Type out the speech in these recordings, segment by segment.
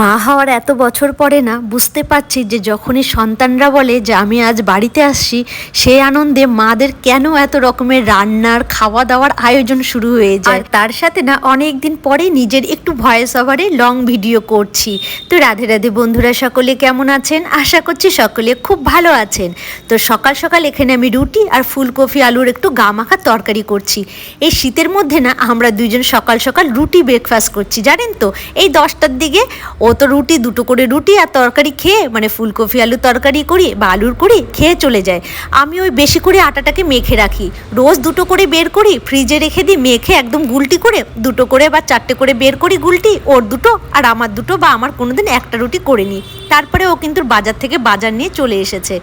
মা হওয়ার এত বছর পরে না বুঝতে পারছি যে যখনই সন্তানরা বলে যে আমি আজ বাড়িতে আসছি, সেই আনন্দে মাদের কেন এত রকমের রান্নার খাওয়া দাওয়ার আয়োজন শুরু হয়ে যায়। তার সাথে না অনেক দিন পরে নিজের একটু ভয়েস ওভারে লং ভিডিও করছি। তো রাধে রাধে বন্ধুরা সকলে কেমন আছেন? আশা করছি সকলে খুব ভালো আছেন। তো সকাল সকাল এখানে আমি রুটি আর ফুলকপি, আলুর একটু গা মাখা তরকারি করছি। এই শীতের মধ্যে না আমরা দুইজন সকাল সকাল রুটি ব্রেকফাস্ট করছি, জানেন তো? এই দশটার দিকে ও তো রুটি, দুটো করে রুটি আর তরকারি খেয়ে মানে ফুলকপি আলু তরকারি করি বা আলুর করি খেয়ে চলে যায়। আমি ওই বেশি করে আটাটাকে মেখে রাখি। রোজ দুটো করে বের করি, ফ্রিজে রেখে দিই, মেখে একদম গুলটি করে, দুটো করে বা চারটে করে বের করি গুলটি, ওর দুটো আর আমার দুটো বা আমার কোনোদিন একটা রুটি করে নিই। তারপরে ও কিন্তু বাজার থেকে বাজার নিয়ে চলে এসেছে।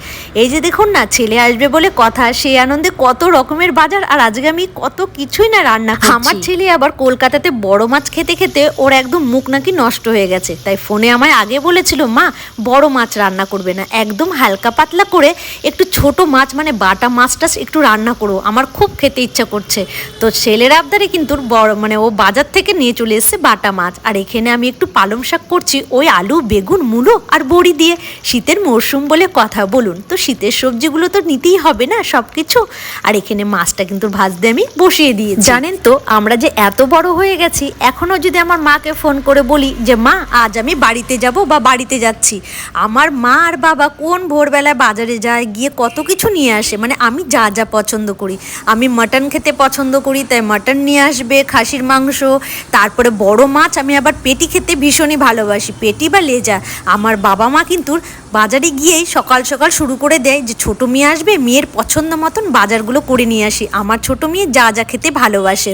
এই যে দেখুন না ছেলে আসবে বলে কথা সেই আনন্দে কত রকমের বাজার আর আজকে আমি কত কিছুই না রান্না করছি। আমার ছেলে আবার কলকাতাতে বড় মাছ খেতে খেতে ওর একদম মুখ নাকি নষ্ট হয়ে গেছে। তাই ফোনে আমায় আগে বলেছিল মা বড় মাছ রান্না করবে না একদম হালকা পাতলা করে একটু ছোট মাছ মানে বাটা মাছটা একটু রান্না করো আমার খুব খেতে ইচ্ছা করছে। তো ছেলের আবদারে কিন্তু বড় মানে ও বাজার থেকে নিয়ে চলে এসেছে বাটা মাছ। আর এখানে আমি একটু পালং শাক করছি ওই আলু বেগুন মূলো আর বড়ি দিয়ে। শীতের মরশুম বলে কথা বলুন। তো শীতের সবজিগুলো তো নিতেই হবে না সব কিছু আর এখানে মাছটা কিন্তু ভাজতে আমি বসিয়ে দিয়ে জানেন তো, আমরা যে এত বড় হয়ে গেছি, এখনও যদি আমার মাকে ফোন করে বলি যে, মা, আজ আমি বাড়িতে যাব বা বাড়িতে যাচ্ছি। আমার মা আর বাবা কোন ভোরবেলায় বাজারে যায়, গিয়ে কত কিছু নিয়ে আসে। মানে আমি যা যা পছন্দ করি। আমি মাটন খেতে পছন্দ করি, তাই মাটন নিয়ে আসবে, খাসির মাংস, তারপরে বড় মাছ আমি আবার পেটি খেতে ভীষণই ভালোবাসি। পেটি বা লেজা, আমার বাবা মা কিন্তু বাজারে গিয়েই সকাল সকাল শুরু করে দেয় যে ছোট মেয়ে আসবে, মেয়ের পছন্দ মতন বাজারগুলো করে নিয়ে আসি। আমার ছোট মেয়ে যা যা খেতে ভালোবাসে।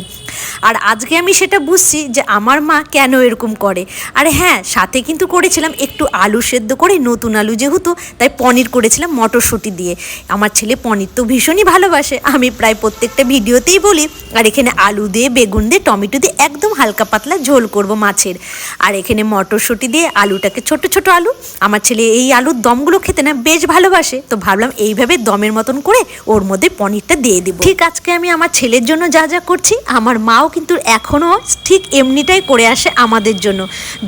আর আজকে আমি সেটা বুঝছি যে আমার মা কেন এরকম করে। আর হ্যাঁ সাথে কিন্তু করেছিলাম একটু আলু সেদ্ধ করে, নতুন আলু যেহেতু, তাই পনির করেছিলাম মটরশুঁটি দিয়ে। আমার ছেলে পনির তো ভীষণই ভালোবাসে। আমি প্রায় প্রত্যেকটা ভিডিওতেই বলি, আর এখানে আলু দিয়ে, বেগুন দিয়ে, টমেটো দিয়ে একদম হালকা পাতলা ঝোল করব মাছের। আর এখানে মটরশুঁটি দিয়ে আলুটাকে ছোট ছোট আলু আমার ছেলে এই আলুর দমগুলো খেতে না বেশ ভালোবাসে, তো ভাবলাম এইভাবে দমের মতন করে ওর মধ্যে পনিরটা দিয়ে দেবো। ঠিক আজকে আমি আমার ছেলের জন্য যা যা করছি, আমার মাও কিন্তু এখনও ঠিক এমনিটাই করে আসে আমাদের জন্য।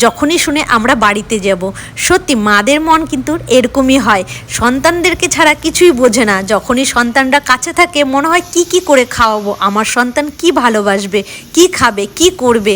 যখনই শুনে আমরা বাড়িতে যাব, সত্যি মাদের মন কিন্তু এরকমই হয়। সন্তানদেরকে ছাড়া কিছুই বোঝে না। যখনই সন্তানরা কাছে থাকে, মনে হয় কি কি করে খাওয়াবো, আমার সন্তান কি ভালোবাসবে, কি খাবে, কি করবে।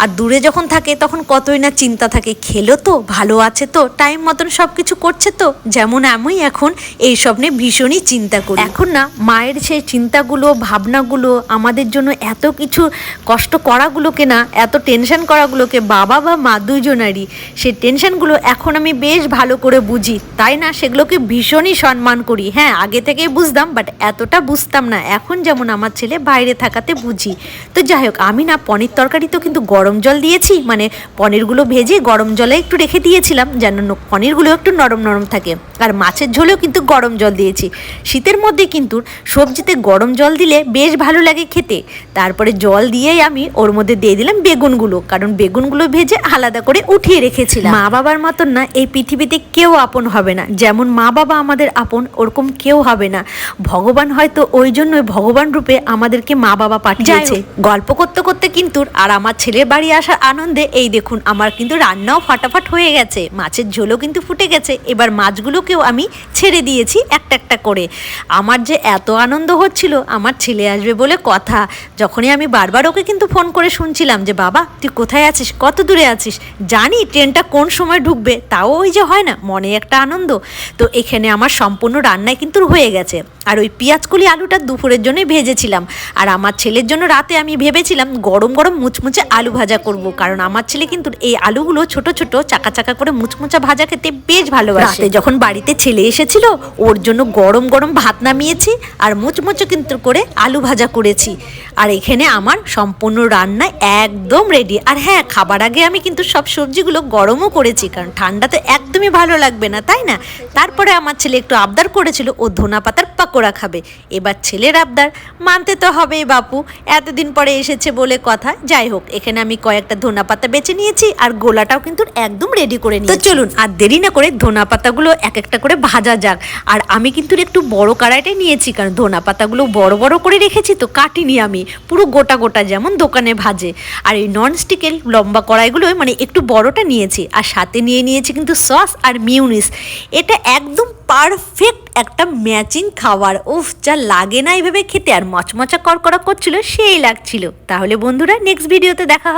আর দূরে যখন থাকে, তখন কতই না চিন্তা থাকে, খেলো তো, ভালো আছে তো টাইম মতন সব কিছু করছে তো? যেমন আমি এখন এই সব নিয়ে ভীষণই চিন্তা করি। এখন না, মায়ের সেই চিন্তাগুলো, ভাবনাগুলো, আমাদের জন্য এত কিছু কষ্ট করাগুলোকে না, এত টেনশন করাগুলোকে বাবা বা মা দুইজনারই, সেই টেনশনগুলো এখন আমি বেশ ভালো করে বুঝি। তাই না, সেগুলোকে ভীষণই সম্মান করি। হ্যাঁ আগে থেকেই বুঝতাম বাট এতটা বুঝতাম না। এখন যেমন আমার ছেলে বাইরে থাকাতে বুঝি। তো যাই হোক, আমি না পনির তরকারি তো কিন্তু গরম জল দিয়েছি মানে পনিরগুলো ভেজে গরম জলে একটু রেখে দিয়েছিলাম, যেন ন- পনিরগুলো একটু নরম নরম থাকে। আর মাছের ঝোলেও কিন্তু গরম জল দিয়েছি। শীতের মধ্যে কিন্তু সবজিতে গরম জল দিলে বেশ ভালো লাগে খেতে। তারপরে জল দিয়েই আমি ওর মধ্যে দিয়ে দিলাম বেগুনগুলো। কারণ বেগুনগুলো ভেজে আলাদা করে উঠিয়ে রেখেছিলাম। মা বাবার মতন না এই পৃথিবীতে কেউ আপন হবে না। যেমন মা বাবা আমাদের আপন ওরকম কেউ হবে না। ভগবান হয়তো ওই জন্যই ভগবান রূপে আমাদেরকে মা বাবা পাঠিয়েছে। গল্প করতে করতে কিন্তু আর আমার ছেলের বাড়ি আসার আনন্দে এই দেখুন আমার কিন্তু রান্নাও ফাটাফাট হয়ে গেছে। মাছের ঝোলও কিন্তু ফুটে গেছে। এবার মাছগুলোকেও আমি ছেড়ে দিয়েছি একটা একটা করে। আমার যে এত আনন্দ হচ্ছিল, আমার ছেলে আসবে বলে কথা। যখনই আমি বারবার ওকে কিন্তু ফোন করে শুনছিলাম যে, বাবা, তুই কোথায় আছিস? কত দূরে আছিস? জানি ট্রেনটা কোন সময় ঢুকবে, তাও ওই যে হয় না, মনে একটা আনন্দ। তো এখানে আমার সম্পূর্ণ রান্নায় কিন্তু হয়ে গেছে। আর ওই পেঁয়াজকলি আলুটা দুপুরের জন্যই ভেজেছিলাম। আর আমার ছেলের জন্য রাতে আমি ভেবেছিলাম গরম গরম মুচমুচে আলু ভাজা করব। কারণ আমার ছেলে কিন্তু এই আলুগুলো ছোট ছোট, চাকা চাকা করে মুচমুচা ভাজা খেতে বেশ ভালোবাসে। রাতে যখন বাড়িতে ছেলে এসেছিল ওর জন্য গরম গরম ভাত নামিয়েছি আর মুচমুচো কিন্তু করে আলু ভাজা করেছি। আর এখানে আমার সম্পূর্ণ রান্না একদম রেডি আর হ্যাঁ খাবার আগে আমি কিন্তু সব সবজিগুলো গরমও করেছি কারণ ঠান্ডা তো একদমই ভালো লাগবে না তাই না? তারপরে আমার ছেলে একটু আবদার করেছিল ও ধনা পাতার পাকোড়া খাবে। এবার ছেলের আবদার মানতে তো হবেই বাপু এতদিন পরে এসেছে বলে কথা। যাই হোক এখানে আমি কয়েকটা ধনা পাতা বেছে নিয়েছি আর গোলাটাও কিন্তু একদম রেডি করে তো চলুন চলুন আর দেরি না করে ধনা পাতাগুলো এক একটা করে ভাজা যাক। আর আমি কিন্তু একটু বড় কড়াইটাই নিয়েছি, কারণ ধনা পাতাগুলো বড় বড় করে রেখেছি তো কাটিনি আমি। পুরো গোটা গোটা যেমন দোকানে ভাজে। আর এই ননস্টিকের লম্বা কড়াইগুলো মানে একটু বড়টা নিয়েছি, আর সাথে নিয়ে নিয়েছি কিন্তু সস আর মিউনিস। এটা একদম পারফেক্ট একটা ম্যাচিং খাবার। উফ, যা লাগে না এইভাবে খেতে। আর মচমচা করকরা করছিল, সেই লাগছিল। তাহলে বন্ধুরা নেক্সট ভিডিওতে দেখা